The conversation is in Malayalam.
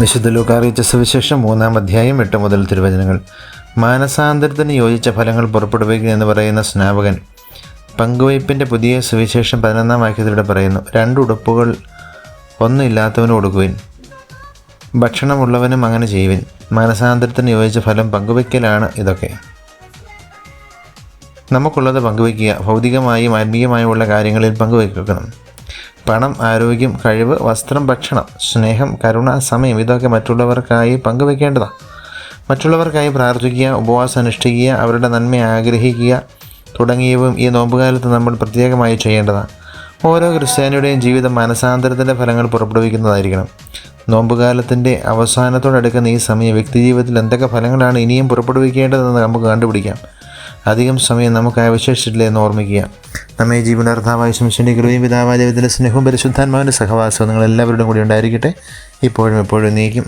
വിശുദ്ധ ലൂക്കാറിയിച്ച സുവിശേഷം മൂന്നാം അധ്യായം എട്ട് മുതൽ തിരുവചനങ്ങൾ. മാനസാന്തരത്തിന് യോജിച്ച ഫലങ്ങൾ പുറപ്പെടുവിക്കുക എന്ന് പറയുന്ന സ്നാപകൻ പങ്കുവയ്പ്പിന്റെ പുതിയ സുവിശേഷം പതിനൊന്നാം വാക്യത്തിലൂടെ പറയുന്നു രണ്ട് ഉടുപ്പുകൾ ഒന്നില്ലാത്തവന് കൊടുക്കുവിൻ ഭക്ഷണമുള്ളവനും അങ്ങനെ ചെയ്യുവിൻ. മാനസാന്തരത്തിന് യോജിച്ച ഫലം പങ്കുവയ്ക്കലാണ് ഇതൊക്കെ. നമുക്കുള്ളത് പങ്കുവയ്ക്കുക. ഭൗതികമായും ആത്മീയമായുമുള്ള കാര്യങ്ങളിൽ പങ്കുവയ്ക്കണം. പണം ആരോഗ്യം കഴിവ് വസ്ത്രം ഭക്ഷണം സ്നേഹം കരുണ സമയം ഇതൊക്കെ മറ്റുള്ളവർക്കായി പങ്കുവയ്ക്കേണ്ടതാണ് മറ്റുള്ളവർക്കായി പ്രാർത്ഥിക്കുക ഉപവാസം അനുഷ്ഠിക്കുക അവരുടെ നന്മ ആഗ്രഹിക്കുക തുടങ്ങിയവയും ഈ നോമ്പുകാലത്ത് നമ്മൾ പ്രത്യേകമായി ചെയ്യേണ്ടതാണ് ഓരോ ക്രിസ്ത്യാനിയുടെയും ജീവിതം മാനസാന്തരത്തിന്റെ ഫലങ്ങൾ പുറപ്പെടുവിക്കുന്നതായിരിക്കണം. നോമ്പുകാലത്തിന്റെ അവസാനത്തോടടുക്കുന്ന ഈ സമയം വ്യക്തിജീവിതത്തിൽ എന്തൊക്കെ ഫലങ്ങളാണ് ഇനിയും പുറപ്പെടുവിക്കേണ്ടതെന്ന് നമുക്ക് കണ്ടുപിടിക്കാം. അധികം സമയം നമുക്ക് അവശേഷിച്ചിട്ടില്ല എന്ന് ഓർമ്മിക്കുക. നമ്മെ ജീവനാർത്ഥാവായ ശംശന്റെ കൃപയും പിതാവായ ദൈവത്തിന്റെ സ്നേഹവും പരിശുദ്ധാത്മാവിന്റെ സഹവാസവും നിങ്ങൾ എല്ലാവരുടെയും കൂടി ഉണ്ടായിരിക്കട്ടെ. ഇപ്പോഴും എപ്പോഴും നീക്കും.